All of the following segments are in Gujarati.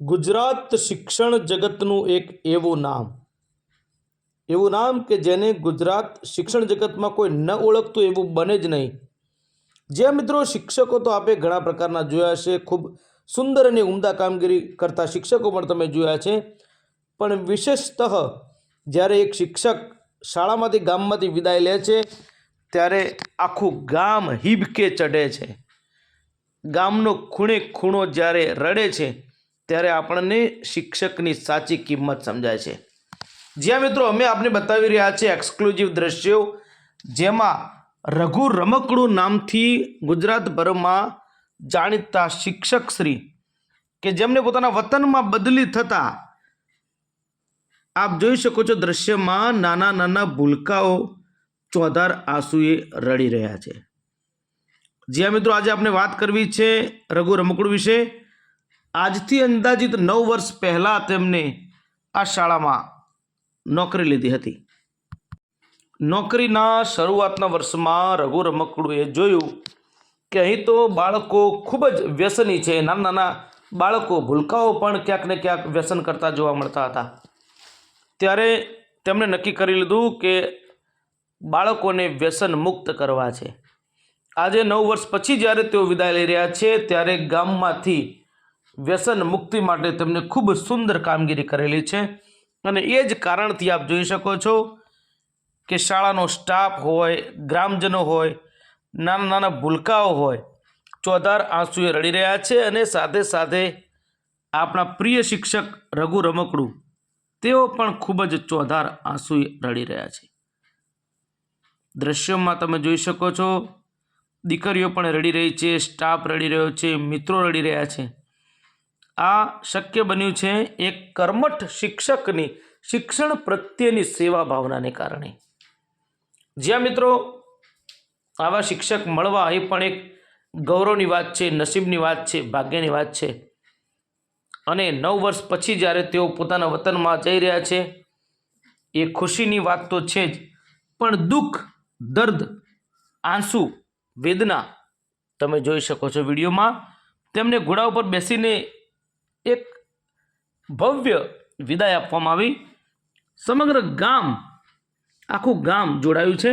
ગુજરાત શિક્ષણ જગતનું એક એવું નામ. એવું નામ કે જેને ગુજરાત શિક્ષણ જગતમાં કોઈ ન ઓળખતું એવું બને જ નહીં. જે મિત્રો શિક્ષકો તો આપે ઘણા પ્રકારના જોયા છે. ખૂબ સુંદર અને ઉમદા કામગીરી કરતા શિક્ષકો પણ તમે જોયા છે. પણ વિશેષતઃ જ્યારે એક શિક્ષક શાળામાંથી, ગામમાંથી વિદાય લે છે, ત્યારે આખું ગામ હિબકે ચઢે છે. ગામનો ખૂણે ખૂણો જ્યારે રડે છે ત્યારે આપણને શિક્ષકની સાચી કિંમત સમજાય છે. જ્યાં મિત્રો અમે આપને બતાવી રહ્યા છે એક્સક્લુઝિવ દ્રશ્યો, જેમાં રઘુ રમકડું નામથી ગુજરાતભરમાં જાણીતા શિક્ષક શ્રી કે જેમને પોતાના વતનમાં બદલી થતા આપ જોઈ શકો છો દ્રશ્યમાં નાના નાના ભૂલકાઓ ચોધાર આંસુએ રડી રહ્યા છે. જ્યાં મિત્રો આજે આપણે વાત કરવી છે રઘુ રમકડું વિશે આજથી અંદાજિત નવ વર્ષ પહેલાં તેમને આ શાળામાં નોકરી લીધી હતી. નોકરીના શરૂઆતના વર્ષમાં રઘુ રમકડુએ જોયું કે અહીં તો બાળકો ખૂબ જ વ્યસની છે. નાના નાના બાળકો ભૂલકાઓ પણ ક્યાંક ને ક્યાંક વ્યસન કરતા જોવા મળતા હતા. ત્યારે તેમણે નક્કી કરી લીધું કે બાળકોને વ્યસન મુક્ત કરવા છે. આજે નવ વર્ષ પછી જ્યારે તેઓ વિદાય લઈ રહ્યા છે, ત્યારે ગામમાંથી વ્યસન મુક્તિ માટે તેમણે ખૂબ સુંદર કામગીરી કરેલી છે. અને એ જ કારણથી આપ જોઈ શકો છો કે શાળાનો સ્ટાફ હોય, ગ્રામજનો હોય, નાના નાના ભૂલકાઓ હોય, ચોધાર આંસુએ રડી રહ્યા છે અને સાથે સાથે આપણા પ્રિય શિક્ષક રઘુ રમકડું, તેઓ પણ ખૂબ જ ચોધાર આંસુએ રડી રહ્યા છે. દ્રશ્યોમાં તમે જોઈ શકો છો, દીકરીઓ પણ રડી રહી છે, સ્ટાફ રડી રહ્યો છે, મિત્રો રડી રહ્યા છે. આ શક્ય બન્યું છે એક કર્મઠ શિક્ષકની શિક્ષણ પ્રત્યેની સેવા ભાવનાને કારણે. જ્યાં મિત્રો, આવા શિક્ષક મળવા એ પણ એક ગૌરવની વાત છે, નસીબની વાત છે, ભાગ્યની વાત છે. અને નવ વર્ષ પછી જ્યારે તેઓ પોતાના વતનમાં જઈ રહ્યા છે, એ ખુશીની વાત તો છે જ, પણ દુઃખ, દર્દ, આંસુ, વેદના તમે જોઈ શકો છો વિડીયોમાં. તેમને ઘોડા ઉપર બેસીને એક ભવ્ય વિદાય આપવામાં આવી. સમગ્ર ગામ, આખું ગામ જોડાયું છે.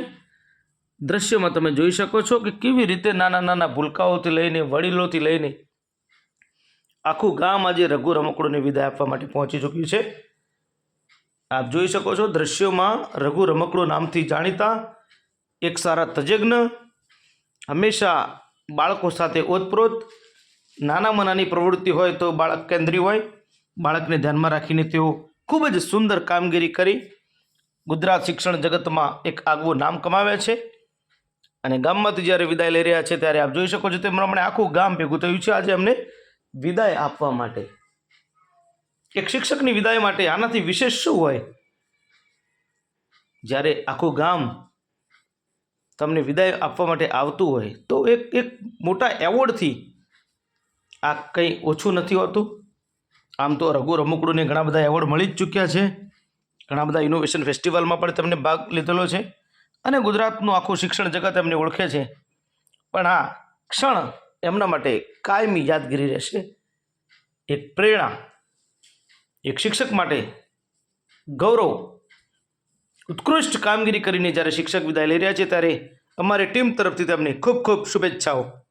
દ્રશ્યમાં તમે જોઈ શકો છો કે કેવી રીતે નાના નાના ભૂલકાઓથી લઈને, વડીલોથી લઈને આખું ગામ આજે રઘુ રમકડોને વિદાય આપવા માટે પહોંચી ચૂક્યું છે. આપ જોઈ શકો છો દ્રશ્યોમાં રઘુ રમકડું નામથી જાણીતા એક સારા તજજ્ઞ, હંમેશા બાળકો સાથે ઓતપ્રોત નાનામાં નાની પ્રવૃત્તિ હોય તો બાળક કેન્દ્રી હોય. બાળકને ધ્યાનમાં રાખીને તેઓ ખૂબ જ સુંદર કામગીરી કરી ગુજરાત શિક્ષણ જગતમાં એક આગવું નામ કમાવ્યા છે. અને ગામમાંથી જ્યારે વિદાય લઈ રહ્યા છે ત્યારે આપ જોઈ શકો છો તે પ્રમાણે આખું ગામ ભેગું થયું છે. આજે અમને વિદાય આપવા માટે. એક શિક્ષકની વિદાય માટે આનાથી વિશેષ શું હોય? જ્યારે આખું ગામ તમને વિદાય આપવા માટે આવતું હોય તો એક એક મોટા એવોર્ડથી આ કંઈ ઓછું નથી હોતું. આમ તો રઘુ રમકડુંને ઘણા બધા એવોર્ડ મળી જ ચૂક્યા છે. ઘણા બધા ઇનોવેશન ફેસ્ટિવલમાં પણ તેમને ભાગ લીધેલો છે અને ગુજરાતનું આખું શિક્ષણ જગત એમને ઓળખે છે. પણ આ ક્ષણ એમના માટે કાયમી યાદગીરી રહેશે. એક પ્રેરણા, એક શિક્ષક માટે ગૌરવ, ઉત્કૃષ્ટ કામગીરી કરીને જ્યારે શિક્ષક વિદાય લઈ રહ્યા છે ત્યારે અમારી ટીમ તરફથી તેમને ખૂબ ખૂબ શુભેચ્છાઓ.